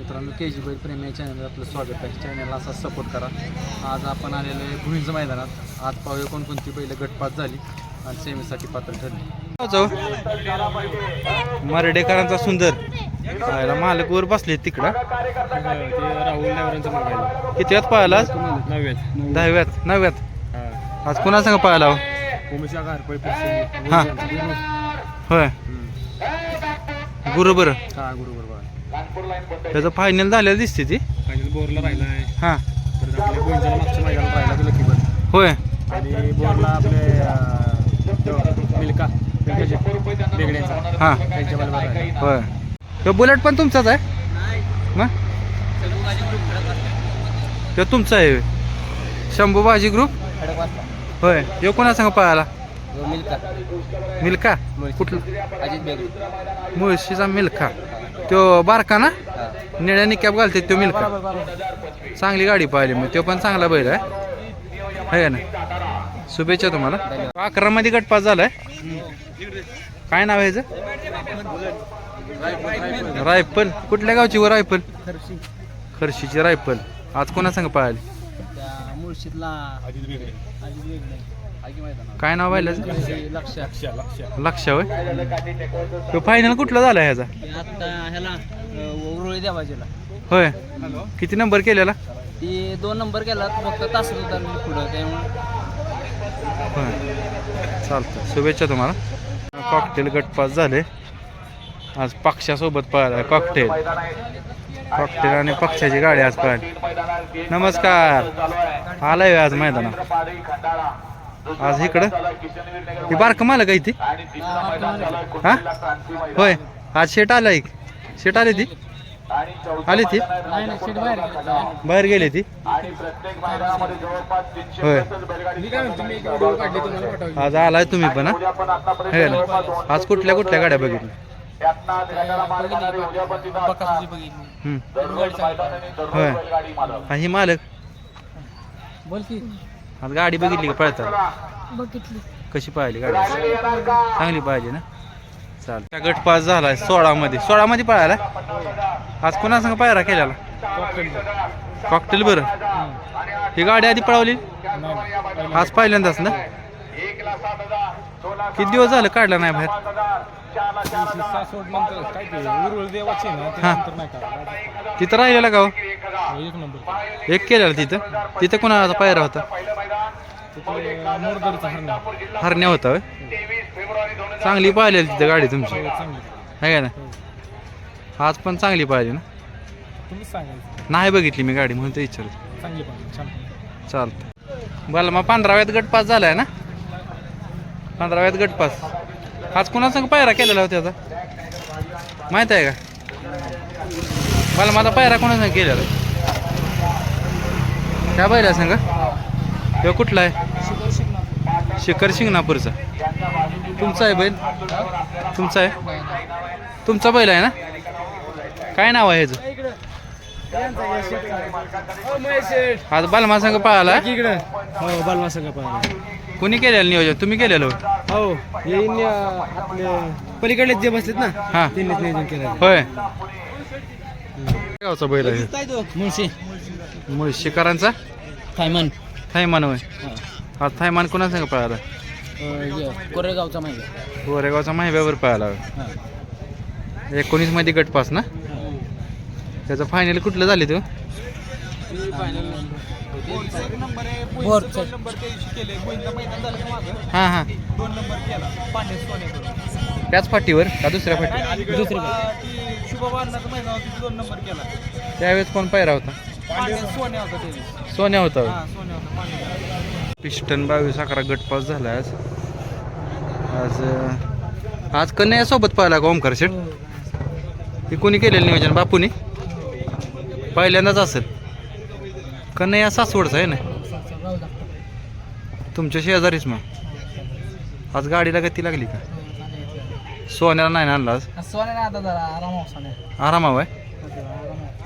मित्रांनो के जी बैल प्रेमी या चॅनलवर आपलं स्वागत आहे. चॅनलला असा सपोर्ट करा. आज आपण आलेलो आहे भुईंज मैदानात. आज पाहूया कोणकोणती बैल गटपात झाली आणि सेमीसाठी पात्र ठरली. जाऊ मर्डेकरांचा सुंदर. पाहायला मालक वर बसले तिकडं. राहुल किती वेळात पाहायला आज? नव्यात. दहाव्यात. नवव्यात आज कुणा सांग पाहायला हो? होय. गुरु बरं. हा गुरु बरोबर त्याचं फायनल झालेलं दिसते ती. फायनल बोरला राहिला आहे. हां. परत आपल्या भुईंजला मागच्या मैदानात राहिला तो लकी बन होय. आणि बोरला आपले अं, तो मिल्का मिल्काचे बेगड्यांचा. हां. त्यांच्या बरोबर राहिला. होय. तो बुलेट पण तुमचाच आहे? मग? तो तुमचा आहे. शंभू भाजी ग्रुप होय. यो कोणा सांग पाहायला मिल्का मिल्का कुठलं? अजित मुळशीचा मिल्का तो बारका ना? निळ्या निकॅप घालते तो मिल्का चांगली गाडी पाहिली मग तो पण चांगला बैल आहे. आहे ना शुभेच्छा तुम्हाला. अकरा मध्ये गटपास झालाय. काय नाव आहे? रायफल. कुठल्या गावची व रायफल? खर्शीची रायफल. आज कोणा सांग पाहिली काय नाव पाहिलं लक्ष होय. तो फायनल कुठला झाला ह्याचा? होय. किती नंबर केलेला? ती दोन नंबर केला फक्त तास पुढं त्यामुळे होय. चालतं शुभेच्छा तुम्हाला. कॉकटेल गटपास झाले. आज पक्षासोबत पळाला कॉकटेल कॉकटेल आणि पक्षाची गाडी आज पळाली. नमस्कार. आलाय आज मैदानात? आज इकडं? ही बारकं मालक आहे ती हा? होय. आज शेट आला एक. शेट आली ती? आली ती? बाहेर गेली ती? होय. आज आलाय तुम्ही पण हा? हे आज कुठल्या कुठल्या गाड्या बघितल्या? होय. ही मालक. बोल की. आज गाडी बघितली का पळताना? बघितली. कशी पाहिली गाडी? चांगली पाहिली ना? चाल त्या गट पास झालाय सोळा मध्ये सोळा मध्ये पळाला? आज कोणा संग पायरा केलेला? कॉकटेल बरं. ही गाडी आधी पळवली? आज पहिल्यांदाच ना? किती दिवस झालं काढला नाही बाहेर? सासवड नंतर काय ते उरळ देवाची ना हा. त्यानंतर नाही का तिथं राहिलेला गाव एक नंबर एक केलेला तिथं? तिथं कोणाचा पायरा होता? हरण्या होता होय? चांगली पाहिलेली तिथं गाडी तुमची. चांगली आहे का ना आज पण चांगली पाहिली ना? सांगायचं. नाही बघितली मी गाडी म्हणून ते विचारतो. चांगली पण छान चालतं बरं मग पंधराव्यात गट पास झालाय ना? पंधराव्यात गट पास आज कुणासंग पायरा केलेला होता त्याचा? माहीत आहे का? मला माझा पायरा कोणासंग केलेला? काय पाहिला सांगा तो कुठला आहे? शिखर शिंगणापूरचा. तुमचा आहे बैल? तुमचा आहे? तुमचा बैल आहे ना? काय नाव आहे ह्याचं? आज बालमा संघ पाहिला इकडे हो बालमा संघ कोणी केलेलं नियोजन? तुम्ही केलेलं? हो हे. पलीकडले जे बसलेत ना हा त्यांनीच नियोजन केलं होय. गावचा बैल आहे. मुळशी. मुळे शिकारांचा? थायमन. थायमान होय. आज थायमान कोणा संघ पळाला? कोरेगावचा माहिती गोरेगावचा माहिब्यावर पळाला होय. एकोणीसमध्ये गट पास ना? त्याचं फायनल कुठलं झाले तो? हां हां. त्याच फाटीवर का दुसऱ्या फाटी. दुसरे त्यावेळेस कोण पायरा होता? सोन्या होता. होय. पिस्टन बावीस अकरा गट पास झाला आज. आज अं, आज कन्हैया सोबत पाहिला का ओमकार शेठ? हे कोणी केलेलं नियोजन? बापूनी? पहिल्यांदाच असेल. कन्हैया सासवडचा आहे ना? तुमच्या शेजारीच मग. आज गाडीला गती लागली का? सोन्याला नाही ना आणला आज? सोन्या आता जरा आराम सोन्या. आरामाव आहे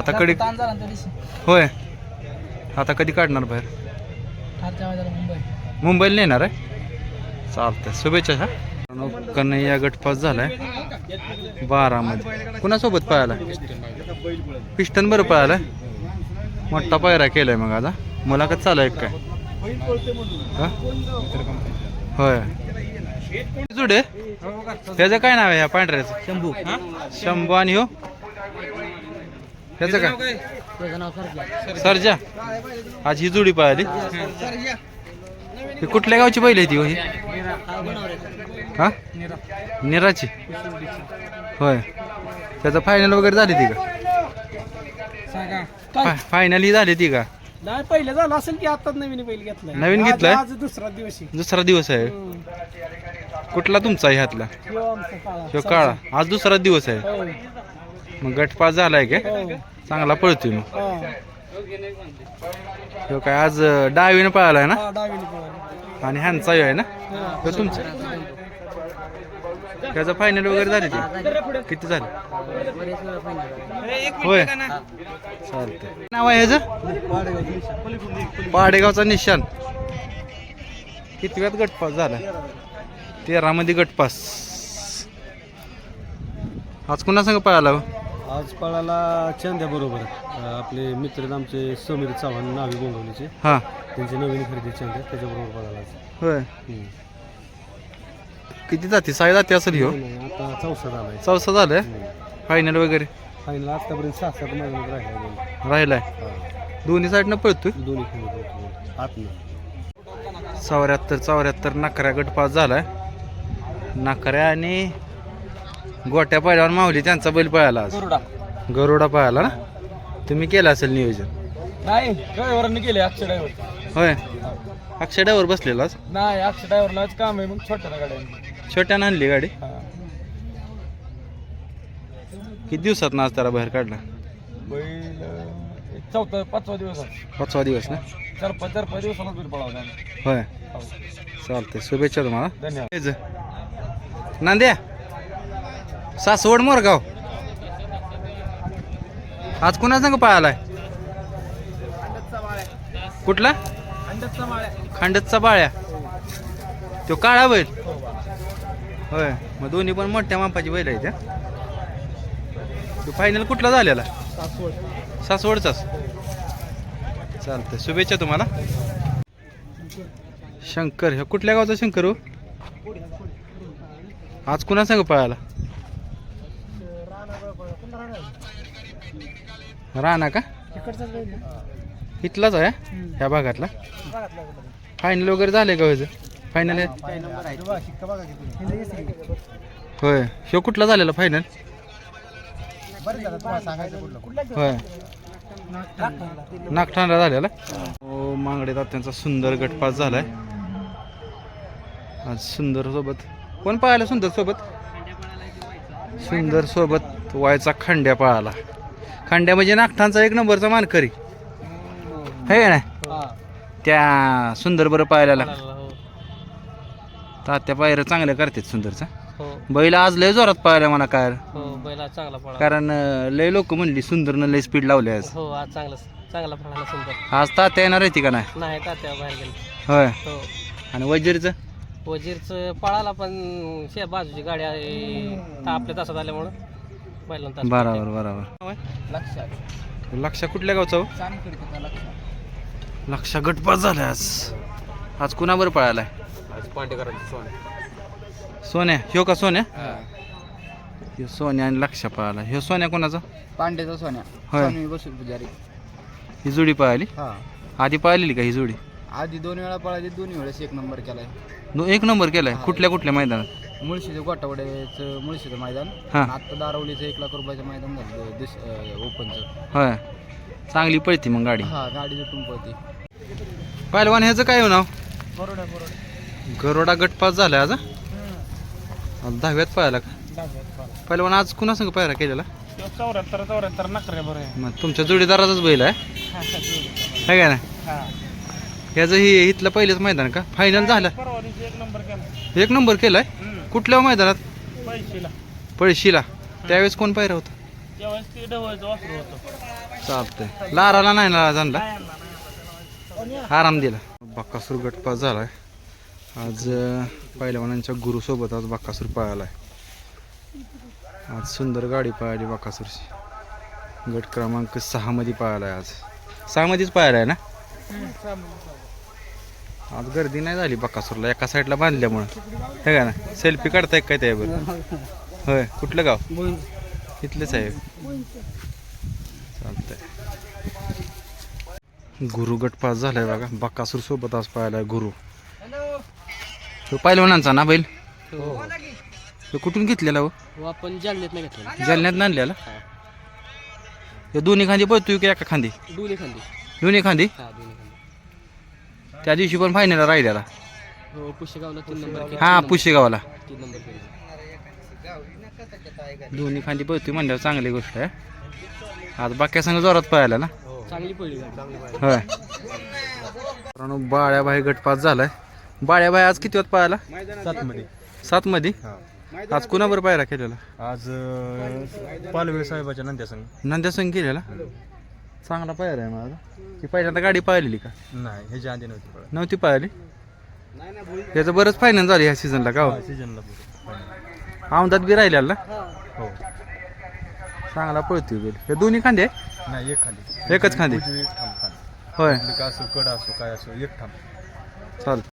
आता कधी ताण झाला ना त्या दिवशी. होय. आता कधी काढणार बाहेर? खालच्या वाजाला मुंबई. मुंबईला नेणार आहे? चालतंय. शुभेच्छा हा. कन्हैया गटपास झालाय. बारामध्ये. कुणासोबत पळाला? पिस्टन बरं पळाला. मोठा पायरा केलाय मग आता. मुलाखत चालू आहे काय? हा? होय. जुडे? त्याचं काय नाव आहे? ह्या पांढऱ्याचं? शंभू. शंभू आणि हो त्याचं काय? सरजा. आज ही जुडी पळाली ही कुठल्या गावची बैल आहे ती हो ही? हा निराची. होय. त्याचं फायनल वगैरे झाली ती का? फायनल ही झाली ती का? नाही पहिले झालं असेल की आता नवीन बैल नवीन घेतलाय? आज दुसरा दिवस आहे. दुसरा दिवस आहे. कुठला तुमचा आहे ह्यातला? ह्यो आमचा काळा. ह्यो काळा. आज दुसरा दिवस आहे. हो, मग गटपास झालाय काय? हो, चांगला पळतोय मग. ह्यो काय आज डावीनं पळालाय ना. आणि ह्यांचा ह्यो आहे ना. ह्यो तुमचा. त्याचं फायनल वगैरे झाली ती? किती झालं? होय. चालतंय. नाव आहे ह्याचं? पाडेगावचा निशान. किती वेळात गटपास झाला? तेरा मध्ये गटपास आज कुणा संग पळाला हो? आज पळाला चंद्या बरोबर आपले मित्र आमचे समीर चव्हाण नावी गोंगवलीचे हा. त्यांची नवीन खरेदी चंद्या त्याच्याबरोबर पळाला आज. होय. हम्म. किती जाती? साई जाती असेल नाही, नाही, आता चौसा झालाय. चौसा झालं फायनल वगैरे? फायनल आतापर्यंत सहा सात मैदानात राहिला राहिलाय. दोन्ही साईडनं पळतोय? दोन्ही खेळ आतनं. चौऱ्याहत्तर चौऱ्याहत्तर नकऱ्या गटपास झालाय. नकऱ्या आणि गोट्या पाहिल्यावर माऊली त्यांचा बैल पळाला आज. गरुडा. गरुडा पळाला ना? तुम्ही केलं असेल नियोजन? नाही ड्रायव्हरने केले अक्षय ड्रायव्हर. होय? अक्षयड्यावर बसलेला आज? नाही अक्षय ड्रायव्हरलाच काम आहे मग छोट्या गाड्या छोट्यानं आणली गाडी? किती दिवसात ना आज त्याला बाहेर काढला? बैल अं, एक चौथा पाचवा दिवस आहे. पाचवा दिवस ना? चार पाच चार पाच दिवसाला बैल पळावला होय चालतंय शुभेच्छा तुम्हाला. धन्यवाद. नांद्या. सासवड मोरगाव. आज कुणा संग पळालाय? कुठला? खांडतचा बाळ्या. तो काळा बैल. होय मग दोन्ही पण मोठ्या मापाची बैल आहे त्या तो फायनल कुठला झालेला? सासवडचाच. चालतंय शुभेच्छा तुम्हाला. शंकर ह्या कुठल्या गावचा शंकर हो? आज कुणा सांग पळाला? राणा का? इथलाच आहे? ह्या भागातला? फायनल वगैरे झाले का व्हायचं फायनल होय. ह्यो कुठला झालेला फायनल होय. नागठाणा झालेला? हो मांगडे त्यांचा सुंदर गटपास झालाय. आज सुंदर सोबत. कोण पळाला सुंदर सोबत? सुंदर सोबत वायचा खंड्या पळाला. खंड्या म्हणजे नागठांचा एक नंबरचा मानकरी. हे ना त्या सुंदर बरं पाहायला तात्या पायऱ्या चांगल्या करतात सुंदरचा. हो. बैल आज लय जोरात पाहिला म्हणा काय हो बैला चांगला पळा कारण लय लोक म्हणली सुंदरनं लय स्पीड लावली आज. हो आज चांगला चांगला पळाला सुंदर. आज तात्या येणार आहे का नाही? नाही तात्या बाहेर गेले. होय. हो. आणि वजीरचं? वजीरचं पळाला पण शे बाजूची गाडी आपल्या तासात आल्यामुळं. बरोबर बरोबर. लक्षात लक्षा. कुठल्या गावचा हो? लक्षा. गटपास झालाय आज. आज कुणावर पळालाय? सोन्या. ह्यो का सोन्या? ह्यो सोन्या आणि लक्षा पळाला. ह्यो सोन्या कोणाचा? पांड्याचा सोन्या. होय. स्वामी बसून पुजारी. ही जोडी पळाली? हा. आधी पळालेली का ही जोडी? आधी दोन वेळा पळाली दोन्ही वेळेस एक नंबर केलाय. एक नंबर केलाय. कुठल्या कुठल्या मैदानात? मुळशीचं गोटावड्याचं मुळशीचं मैदान. हा. आणि आत्ता दारवलीचं एक लाख रुपयाचं मैदान झालं दिस ओपनचं. होय. चांगली पळती मग गाडी. हा गाडी जुटून पळते. पहिलवान ह्याचं काय हो नाव? बरोडा बरोडा गरोडा गटपास झाला आज हा? आज दहाव्यात पळाला का? पहिलवान आज कुणा संग पायरा केलेला चौऱ्याहत्तर चौऱ्याहत्तर नखरे बरं मग तुमच्या जोडीदाराचाच बैल आहे? है का ना हा. ह्याचं ही इथलं पहिलेच मैदान का? फायनल झालं. परवा दिवशी एक नंबर केला. एक नंबर केलाय? कुठल्या मैदानात? पैशीला पळशीला. त्यावेळेस कोण पायरा होता? त्यावेळेस ते ढवळचं वासरू होतं. चालतंय. लाराला नाही ना जाणला आराम दिला. बक्कासूर गटपास झालाय. आज अं, पहिलवानांच्या गुरुसोबत आज बक्कासूर पळालाय. आज सुंदर गाडी पळाली बाकासूरची गट क्रमांक सहामध्ये पळाला आहे आज. सहामध्येच पळाला आहे ना? आज गर्दी नाही झाली बकासूरला एका साईडला बांधल्यामुळं. हे का ना? सेल्फी काढताय काय त्यावर? होय कुठलं गाव? इथलेच आहे. चालतंय. गुरु गट पास झालाय बघा. बकासूर सोबत आज पाहिलाय गुरु. तो पहिलवानांचा ना बैल? तो कुठून घेतलेला हो? हो आपण जालन्यात नाही घेतलं जालन्यात आणलेला? हे. दोन्ही खांदी पळतोय की एका खांदी. दोन्ही खांदी? हा दोन्ही खांदी. त्या दिवशी पण फायनल राहिलेला हो तीन नंबर हा पुशेगावला. तीन नंबर केला. दोन्ही खांदी पळतोय म्हणल्यावर चांगली गोष्ट आहे. आज बाक्या संग जोरात पळायला ना? चांगली पडली गाडी. होय. मित्रांनो बाळ्याबाई गटपास झालाय. बाळ्याबाई आज किती वाजता पळाला? सातमध्ये. सात मध्ये आज कुणाबर पायरा केलेला? आज पालवे साहेबाच्या नंद्यासंग. नंद्या संघ केलेला? चांगला पायरा आहे माझा. ती पहिल्यांदा गाडी पाहिलेली का? नाही ह्याच्या आधी नव्हती नव्हती पाहिली? त्याचं बरंच फायनल झालं ह्या सीझनला का हो? सीजनला औंधात बी राहिलेला ना? हो. चांगला पळतोय बैल. हे दोन्ही खांदे आहे? नाही एक खाली एकच खांदी. उजवी एक खाली होय. का असो कडा असो काय असो एक ठाम. चाल